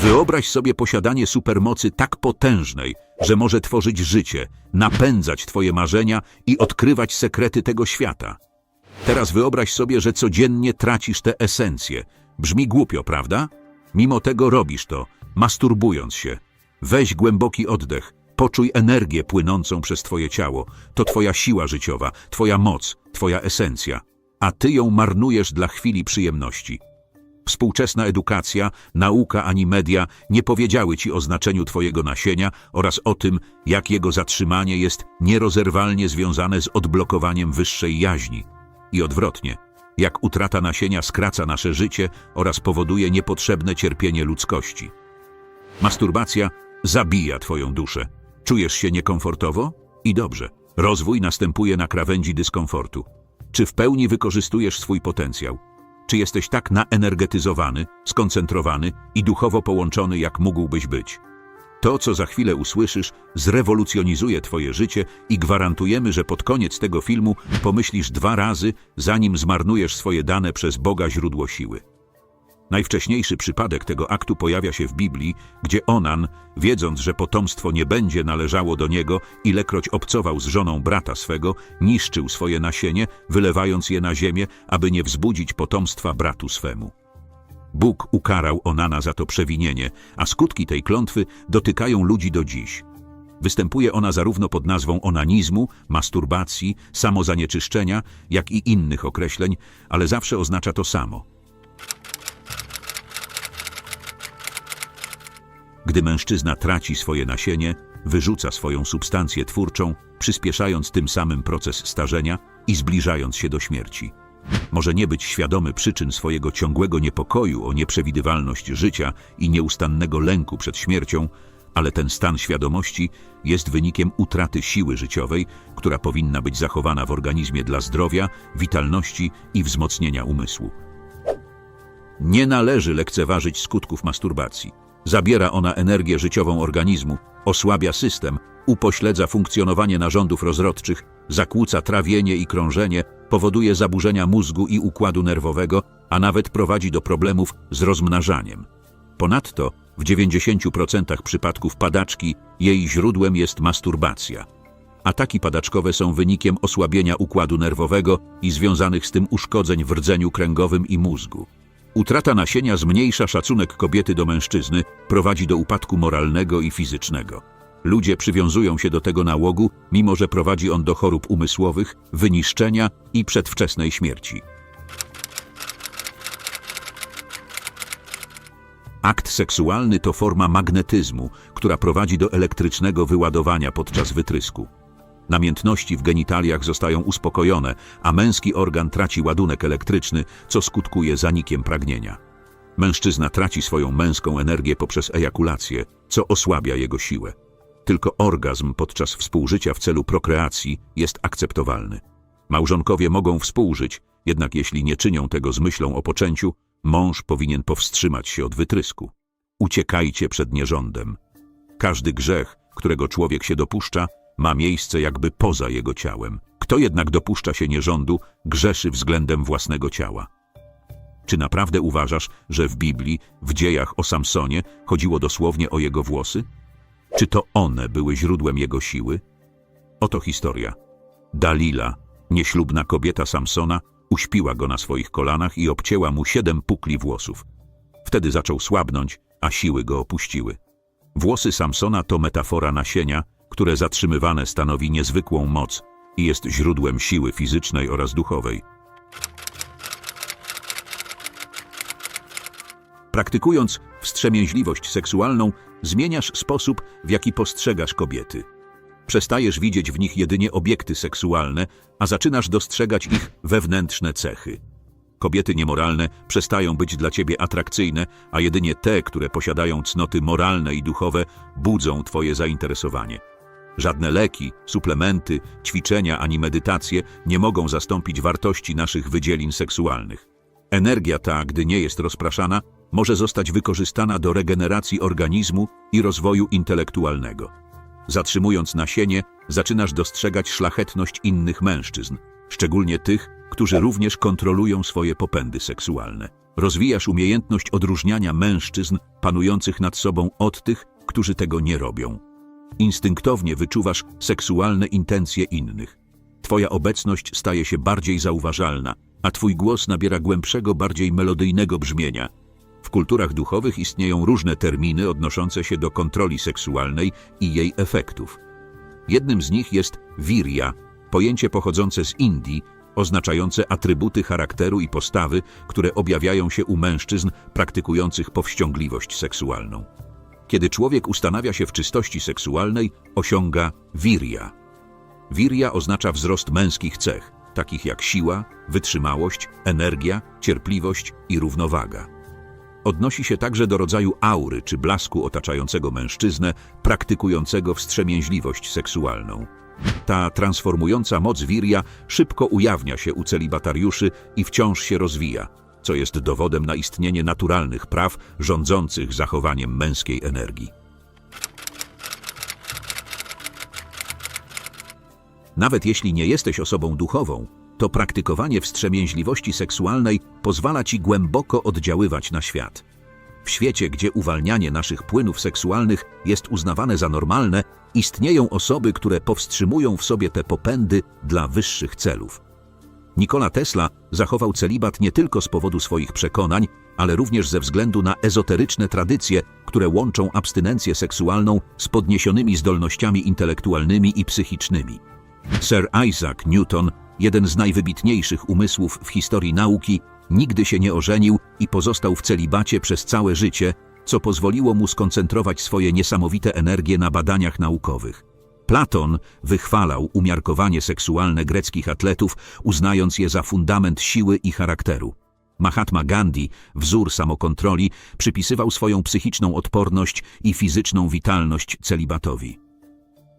Wyobraź sobie posiadanie supermocy tak potężnej, że może tworzyć życie, napędzać twoje marzenia i odkrywać sekrety tego świata. Teraz wyobraź sobie, że codziennie tracisz tę esencję. Brzmi głupio, prawda? Mimo tego robisz to, masturbując się. Weź głęboki oddech, poczuj energię płynącą przez twoje ciało. To twoja siła życiowa, twoja moc, twoja esencja. A ty ją marnujesz dla chwili przyjemności. Współczesna edukacja, nauka ani media nie powiedziały ci o znaczeniu twojego nasienia oraz o tym, jak jego zatrzymanie jest nierozerwalnie związane z odblokowaniem wyższej jaźni. I odwrotnie, jak utrata nasienia skraca nasze życie oraz powoduje niepotrzebne cierpienie ludzkości. Masturbacja zabija twoją duszę. Czujesz się niekomfortowo? I dobrze. Rozwój następuje na krawędzi dyskomfortu. Czy w pełni wykorzystujesz swój potencjał? Czy jesteś tak naenergetyzowany, skoncentrowany i duchowo połączony, jak mógłbyś być? To, co za chwilę usłyszysz, zrewolucjonizuje Twoje życie i gwarantujemy, że pod koniec tego filmu pomyślisz dwa razy, zanim zmarnujesz swoje dane przez Boga źródło siły. Najwcześniejszy przypadek tego aktu pojawia się w Biblii, gdzie Onan, wiedząc, że potomstwo nie będzie należało do niego, ilekroć obcował z żoną brata swego, niszczył swoje nasienie, wylewając je na ziemię, aby nie wzbudzić potomstwa bratu swemu. Bóg ukarał Onana za to przewinienie, a skutki tej klątwy dotykają ludzi do dziś. Występuje ona zarówno pod nazwą onanizmu, masturbacji, samozanieczyszczenia, jak i innych określeń, ale zawsze oznacza to samo. Gdy mężczyzna traci swoje nasienie, wyrzuca swoją substancję twórczą, przyspieszając tym samym proces starzenia i zbliżając się do śmierci. Może nie być świadomy przyczyn swojego ciągłego niepokoju o nieprzewidywalność życia i nieustannego lęku przed śmiercią, ale ten stan świadomości jest wynikiem utraty siły życiowej, która powinna być zachowana w organizmie dla zdrowia, witalności i wzmocnienia umysłu. Nie należy lekceważyć skutków masturbacji. Zabiera ona energię życiową organizmu, osłabia system, upośledza funkcjonowanie narządów rozrodczych, zakłóca trawienie i krążenie, powoduje zaburzenia mózgu i układu nerwowego, a nawet prowadzi do problemów z rozmnażaniem. Ponadto w 90% przypadków padaczki jej źródłem jest masturbacja. Ataki padaczkowe są wynikiem osłabienia układu nerwowego i związanych z tym uszkodzeń w rdzeniu kręgowym i mózgu. Utrata nasienia zmniejsza szacunek kobiety do mężczyzny, prowadzi do upadku moralnego i fizycznego. Ludzie przywiązują się do tego nałogu, mimo że prowadzi on do chorób umysłowych, wyniszczenia i przedwczesnej śmierci. Akt seksualny to forma magnetyzmu, która prowadzi do elektrycznego wyładowania podczas wytrysku. Namiętności w genitaliach zostają uspokojone, a męski organ traci ładunek elektryczny, co skutkuje zanikiem pragnienia. Mężczyzna traci swoją męską energię poprzez ejakulację, co osłabia jego siłę. Tylko orgazm podczas współżycia w celu prokreacji jest akceptowalny. Małżonkowie mogą współżyć, jednak jeśli nie czynią tego z myślą o poczęciu, mąż powinien powstrzymać się od wytrysku. Uciekajcie przed nierządem. Każdy grzech, którego człowiek się dopuszcza, ma miejsce jakby poza jego ciałem. Kto jednak dopuszcza się nierządu, grzeszy względem własnego ciała. Czy naprawdę uważasz, że w Biblii, w dziejach o Samsonie, chodziło dosłownie o jego włosy? Czy to one były źródłem jego siły? Oto historia. Dalila, nieślubna kobieta Samsona, uśpiła go na swoich kolanach i obcięła mu siedem pukli włosów. Wtedy zaczął słabnąć, a siły go opuściły. Włosy Samsona to metafora nasienia, które zatrzymywane stanowi niezwykłą moc i jest źródłem siły fizycznej oraz duchowej. Praktykując wstrzemięźliwość seksualną, zmieniasz sposób, w jaki postrzegasz kobiety. Przestajesz widzieć w nich jedynie obiekty seksualne, a zaczynasz dostrzegać ich wewnętrzne cechy. Kobiety niemoralne przestają być dla ciebie atrakcyjne, a jedynie te, które posiadają cnoty moralne i duchowe, budzą twoje zainteresowanie. Żadne leki, suplementy, ćwiczenia ani medytacje nie mogą zastąpić wartości naszych wydzielin seksualnych. Energia ta, gdy nie jest rozpraszana, może zostać wykorzystana do regeneracji organizmu i rozwoju intelektualnego. Zatrzymując nasienie, zaczynasz dostrzegać szlachetność innych mężczyzn, szczególnie tych, którzy również kontrolują swoje popędy seksualne. Rozwijasz umiejętność odróżniania mężczyzn panujących nad sobą od tych, którzy tego nie robią. Instynktownie wyczuwasz seksualne intencje innych. Twoja obecność staje się bardziej zauważalna, a twój głos nabiera głębszego, bardziej melodyjnego brzmienia. W kulturach duchowych istnieją różne terminy odnoszące się do kontroli seksualnej i jej efektów. Jednym z nich jest wirya, pojęcie pochodzące z Indii, oznaczające atrybuty charakteru i postawy, które objawiają się u mężczyzn praktykujących powściągliwość seksualną. Kiedy człowiek ustanawia się w czystości seksualnej, osiąga wirya. Wirya oznacza wzrost męskich cech, takich jak siła, wytrzymałość, energia, cierpliwość i równowaga. Odnosi się także do rodzaju aury czy blasku otaczającego mężczyznę, praktykującego wstrzemięźliwość seksualną. Ta transformująca moc wirya szybko ujawnia się u celibatariuszy i wciąż się rozwija, co jest dowodem na istnienie naturalnych praw rządzących zachowaniem męskiej energii. Nawet jeśli nie jesteś osobą duchową, to praktykowanie wstrzemięźliwości seksualnej pozwala ci głęboko oddziaływać na świat. W świecie, gdzie uwalnianie naszych płynów seksualnych jest uznawane za normalne, istnieją osoby, które powstrzymują w sobie te popędy dla wyższych celów. Nikola Tesla zachował celibat nie tylko z powodu swoich przekonań, ale również ze względu na ezoteryczne tradycje, które łączą abstynencję seksualną z podniesionymi zdolnościami intelektualnymi i psychicznymi. Sir Isaac Newton, jeden z najwybitniejszych umysłów w historii nauki, nigdy się nie ożenił i pozostał w celibacie przez całe życie, co pozwoliło mu skoncentrować swoje niesamowite energie na badaniach naukowych. Platon wychwalał umiarkowanie seksualne greckich atletów, uznając je za fundament siły i charakteru. Mahatma Gandhi, wzór samokontroli, przypisywał swoją psychiczną odporność i fizyczną witalność celibatowi.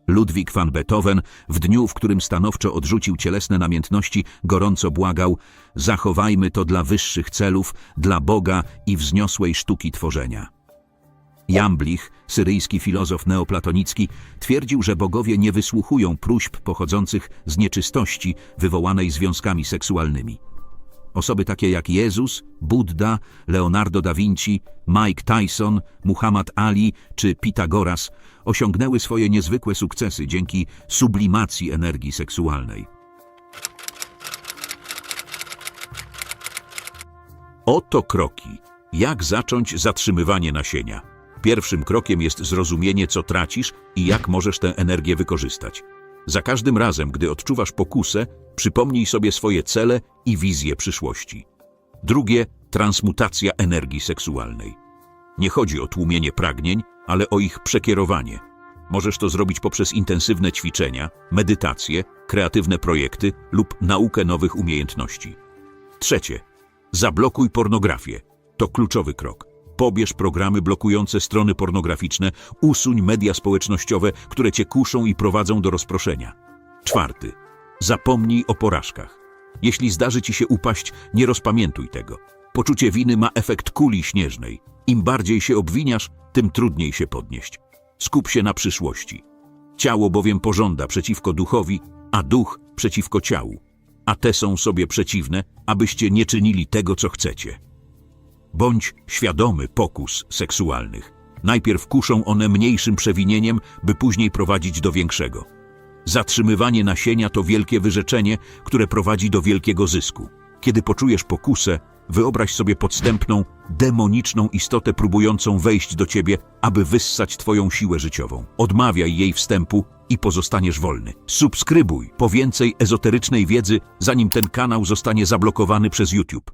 Ludwik van Beethoven, w dniu, w którym stanowczo odrzucił cielesne namiętności, gorąco błagał: Zachowajmy to dla wyższych celów, dla Boga i wzniosłej sztuki tworzenia. Jamblich, syryjski filozof neoplatonicki, twierdził, że bogowie nie wysłuchują próśb pochodzących z nieczystości wywołanej związkami seksualnymi. Osoby takie jak Jezus, Buddha, Leonardo da Vinci, Mike Tyson, Muhammad Ali czy Pitagoras osiągnęły swoje niezwykłe sukcesy dzięki sublimacji energii seksualnej. Oto kroki. Jak zacząć zatrzymywanie nasienia? Pierwszym krokiem jest zrozumienie, co tracisz i jak możesz tę energię wykorzystać. Za każdym razem, gdy odczuwasz pokusę, przypomnij sobie swoje cele i wizje przyszłości. Drugie, transmutacja energii seksualnej. Nie chodzi o tłumienie pragnień, ale o ich przekierowanie. Możesz to zrobić poprzez intensywne ćwiczenia, medytacje, kreatywne projekty lub naukę nowych umiejętności. Trzecie, zablokuj pornografię. To kluczowy krok. Pobierz programy blokujące strony pornograficzne, usuń media społecznościowe, które cię kuszą i prowadzą do rozproszenia. Czwarty, zapomnij o porażkach. Jeśli zdarzy ci się upaść, nie rozpamiętuj tego. Poczucie winy ma efekt kuli śnieżnej. Im bardziej się obwiniasz, tym trudniej się podnieść. Skup się na przyszłości. Ciało bowiem pożąda przeciwko duchowi, a duch przeciwko ciału. A te są sobie przeciwne, abyście nie czynili tego, co chcecie. Bądź świadomy pokus seksualnych. Najpierw kuszą one mniejszym przewinieniem, by później prowadzić do większego. Zatrzymywanie nasienia to wielkie wyrzeczenie, które prowadzi do wielkiego zysku. Kiedy poczujesz pokusę, wyobraź sobie podstępną, demoniczną istotę próbującą wejść do ciebie, aby wyssać twoją siłę życiową. Odmawiaj jej wstępu i pozostaniesz wolny. Subskrybuj po więcej ezoterycznej wiedzy, zanim ten kanał zostanie zablokowany przez YouTube.